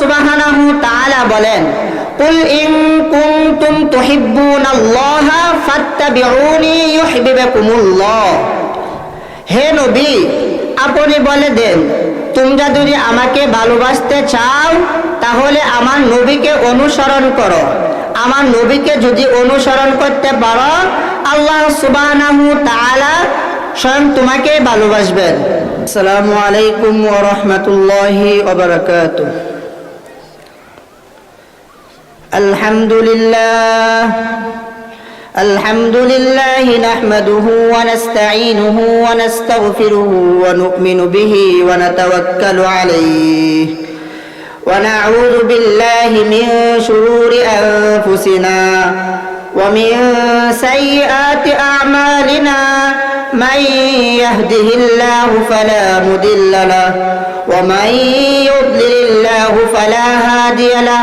সুবাহানাহু তাআলা বলেন, কুল ইন কুনতুম তুহিব্বুনাল্লাহা ফাত্তাবিউনি ইউহিব্বুকুমুল্লাহ। হে নবী, আপনি বলে দেন, তোমরা যদি আমাকে ভালোবাসতে চাও, তাহলে আমার নবীকে অনুসরণ করো। আমার নবীকে যদি অনুসরণ করতে পারো, আল্লাহ সুবাহ স্বয়ং তোমাকে ভালোবাসবেন। আসসালামু আলাইকুম ওরহমতুল্লাহ ওবরাকাতুহ الحمد لله الحمد لله نحمده ونستعينه ونستغفره ونؤمن به ونتوكل عليه. ونعوذ بالله من شرور أنفسنا ومن سيئات أعمالنا. من يهده الله فلا مضل له ومن يضلل الله فلا هادي له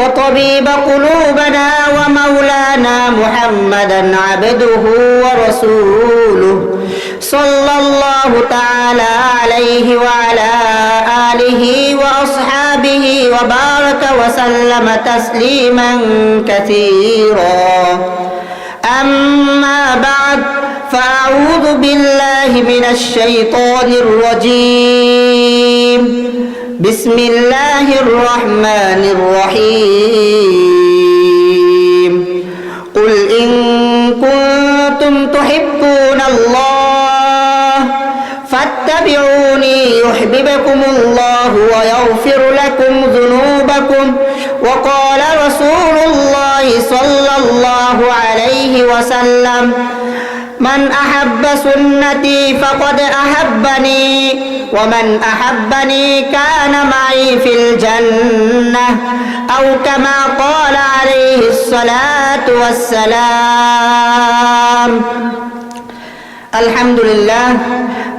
وطبيب قلوبنا ومولانا محمدا عبده ورسوله صلى الله تعالى عليه وعلى آله وأصحابه وبارك وسلم تسليما كثيرا. أما بعد فأعوذ بالله من الشيطان الرجيم. بسم الله الرحمن الرحيم قل إن كنتم تحبون الله فاتبعوني يحببكم الله ويغفر لكم ذنوبكم وقال رسول الله صلى الله عليه وسلم من أحب سنتي فقد أحبني ومن أحبني كان معي في الجنة أو كما قال عليه الصلاة والسلام আলহামদুলিল্লাহ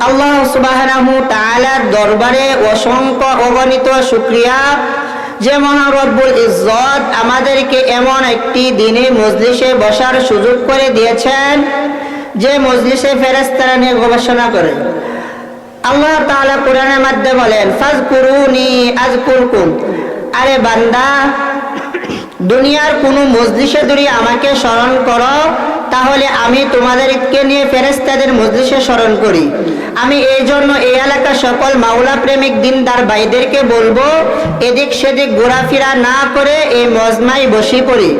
আল্লাহ সুবাহানাহু তাআলার দরবারে অসংখ্য অগণিত শুক্রিয়া যে মহারব্বুল ইজ্জত আমাদেরকে এমন একটি দিনে মজলিসে বসার সুযোগ করে দিয়েছেন যে মজলিসে ফেরেস্তারা নিয়ে গবেষণা করে। আল্লাহ তাআলা কোরআনের মধ্যে বলেন ফাজকুরুনি আজকুরকুম আরে বান্দা, দুনিয়ার কোনো মজলিসে যদি আমাকে স্মরণ করো, তাহলে আমি তোমাদেরকে নিয়ে ফেরেস্তাদের মজলিসে স্মরণ করি। আমি এই জন্য এই এলাকার সকল মাওলা প্রেমিক দিনদার ভাইদেরকে বলব, এদিক সেদিক ঘোরাফেরা না করে এই মজমাই বসি পড়ি।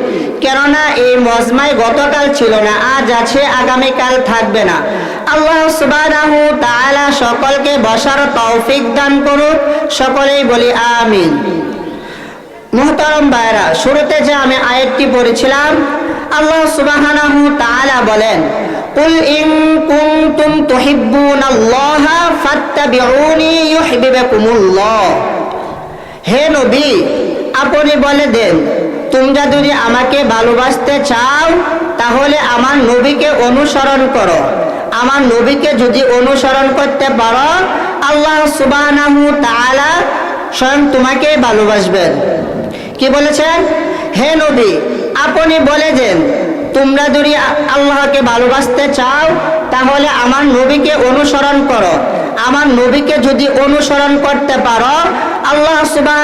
কেননা এই মজমাই গতকাল ছিল না, আজ আছে, আগামীকাল থাকবে না। আল্লাহ সুবহানাহু তাআলা সকলকে বসার তৌফিক দান করুক, সকলেই বলি আমিন। মুহতারম ভাইরা শুরুতে যে আমি আয়াতটি পড়েছিলাম, আল্লাহ সুবহানাহু তাআলা বলেন, কুল ইন কুনতুম তুহিব্বুনাল্লাহা ফাত্তাবিউনি ইউহিব্বুকুমুল্লাহ। হে নবী, আপনি বলে দেন তোমরা যদি আমাকে ভালোবাসতে চাও, তাহলে আমার নবীকে অনুসরণ করো। আমার নবীকে যদি অনুসরণ করতে পারো, আল্লাহ তাআলা স্বয়ং তোমাকে ভালোবাসবেন। কি বলেছেন? হে নবী, আপনি বলে দেন, তোমরা যদি আল্লাহকে ভালোবাসতে চাও তাহলে আমার নবীকে অনুসরণ করো। আমার নবীকে যদি অনুসরণ করতে পারো, আল্লাহ সুবাহ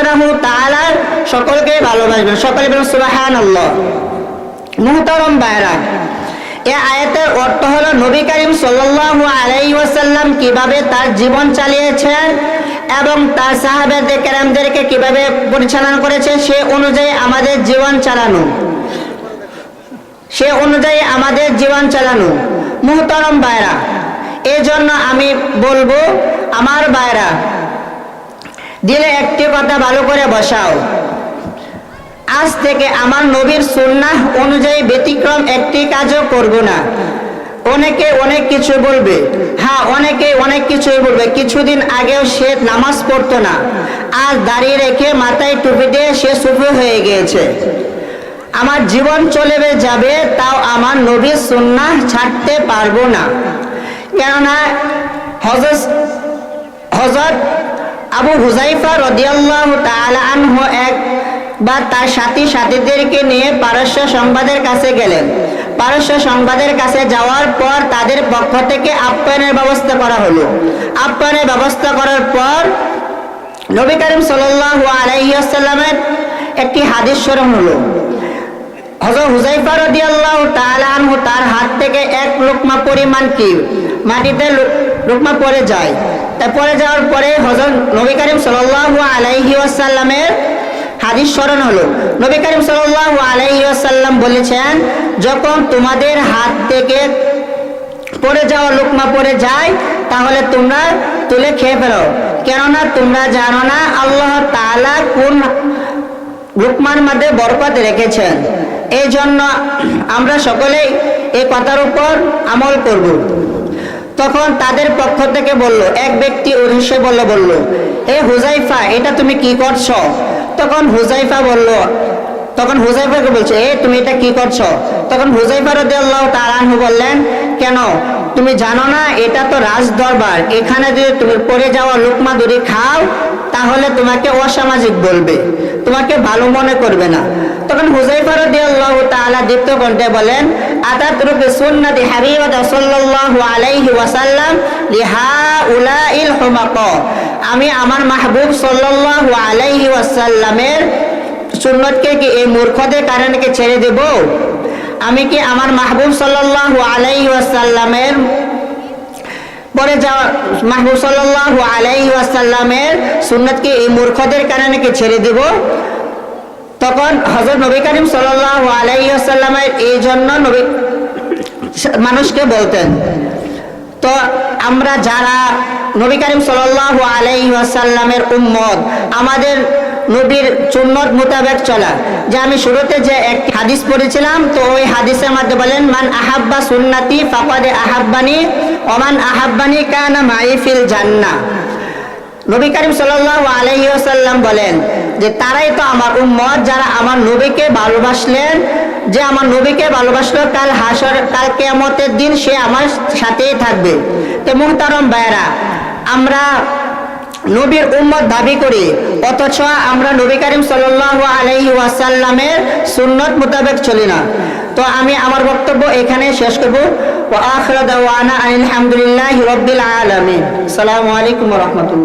সকলকে ভালোবাসবেন। সকলে বলেন সুবহানাল্লাহ। মুহতারম বাইরা এ আয়াতের অর্থ হলো নবী করিম সাল্লাল্লাহু আলাইহি ওয়াসাল্লাম কীভাবে তার জীবন চালিয়েছেন এবং তার সাহাবাদের কেরামদেরকে কীভাবে পরিচালনা করেছে সে অনুযায়ী আমাদের জীবন চালানো। সে অনুযায়ী আমাদের জীবন চালানো। মুহতারম বায়রা এই জন্য আমি বলব, আমার বায়রা দিলে একটি কথা ভালো করে বসাও। আজ থেকে আমার নবীর সুন্নাহ অনুযায়ী ব্যতিক্রম একটি কাজও করব না। অনেকে অনেক কিছু বলবে। হ্যাঁ অনেকে অনেক কিছুই বলবে। কিছুদিন আগেও সে নামাজ পড়তো না। আজ দাঁড়িয়ে রেখে মাথায় টুপি দিয়ে সে সুফি হয়ে গিয়েছে। আমার জীবন চলে যাবে, তাও আমার নবীর সুন্নাহ ছাড়তে পারব না। কেননা হজরত হজরত আবু হুজাইফা রদিয়াল্লাহু তাআলা আনহু এক বা তার সাথী সাথীদেরকে নিয়ে পারস্য সংবাদের কাছে গেলেন। পারস্য সংবাদের কাছে যাওয়ার পর তাদের পক্ষ থেকে আপ্যায়নের ব্যবস্থা করা হলো। আপ্যায়নের ব্যবস্থা করার পর নবী করিম সাল্লাল্লাহু আলাইহি আসাল্লামের একটি হাদিস স্মরণ হলো। হযরত হুজাইফা রাদিয়াল্লাহু তাআলা তার হাত থেকে এক পরিমাণ কি? মাটিতে পড়ে যায়। তা পড়ে যাওয়ার পরে নবী করিম আলাইহি হাদিস স্মরণ হলো। নবী করিম আলাইহি বলেছেন, যখন তোমাদের হাত থেকে পড়ে যাওয়া লোকমা পড়ে যায়, তাহলে তোমরা তুলে খেয়ে ফেলো। কেননা তোমরা জানো না, আল্লাহ তাআলা কোন লুকমান মধ্যে বরকত রেখেছেন। এই জন্য আমরা সকলেই এই কথার উপর আমল করব। তখন তাদের পক্ষ থেকে বলল, এক ব্যক্তি উদ্দেশ্যে বলল বলল, হে হুজাইফা এটা তুমি কি করছ? তখন হুজাইফা বলল, তখন হুজাইফাকে বলছে, এ, তুমি এটা কি করছ? তখন হুজাইফা রাদিয়াল্লাহু তাআলা আনহু বললেন, কেন? তুমি জানো না, এটা তো রাজ দরবার এখানে যদি তুমি পড়ে যাওয়া লোকমা দূরে খাও, তাহলে তোমাকে অসামাজিক বলবে। তোমাকে ভালো মনে করবে না। তখন হুজাইফা রাদিয়াল্লাহু তাআলা দীপ্ত কণ্ঠে বলেন আতাতরুক সুন্নতি হাবিবাত সাল্লাল্লাহু আলাইহি ওয়াসাল্লাম লিহাউলাইল হুমাক। আমি আমার মাহবুব সাল্লাল্লাহু আলাইহি ওয়াসাল্লামের সুন্নতকে কি এই মূর্খদের কারণে কি ছেড়ে দেব? আমি কি আমার মাহবুব সাল্লাল্লাহু আলাইহি ওয়াসাল্লামের পরে যাওয়া মাহবুব সাল্লাল্লাহু আলাইহি ওয়াসাল্লামের সুন্নতকে এই মূর্খদের কারণে কি ছেড়ে দেব? তখন হযরত নবী করিম আলাইহি এই জন্য নবী মানুষকে বলতেন, তো আমরা যারা নবী করিম ওয়াসাল্লামের উম্মত, আমাদের নবীর সুন্নত মোতাবেক চলা। যে আমি শুরুতে যে এক হাদিস পড়েছিলাম, তো ওই হাদিসের মধ্যে বলেন, মান আহাব্বা সুন্নাতি ফাকাদে আহাব্বানি ওমান আহাব্বানি কানা মাই ফিল জান্নাহ। নবী করিম সাল্লাল্লাহু আলাইহি বলেন যে তারাই তো আমার উম্মত, যারা আমার নবীকে ভালোবাসলেন, যে আমার নবীকে ভালোবাসলো, কাল হাসর, কাল কিয়ামতের দিন সে আমার সাথেই থাকবে। তো মুহতারম ভাইরা আমরা নবীর উম্মত দাবি করি, অথচ আমরা নবী করিম সাল্লাল্লাহু আলাইহি ওয়াসাল্লামের সুন্নত মোতাবেক চলি না। তো আমি আমার বক্তব্য এখানে শেষ করব। আলহামদুলিল্লাহি রাব্বিল আলামিন। আসসালামু আলাইকুম রাহমাতুল্লাহ।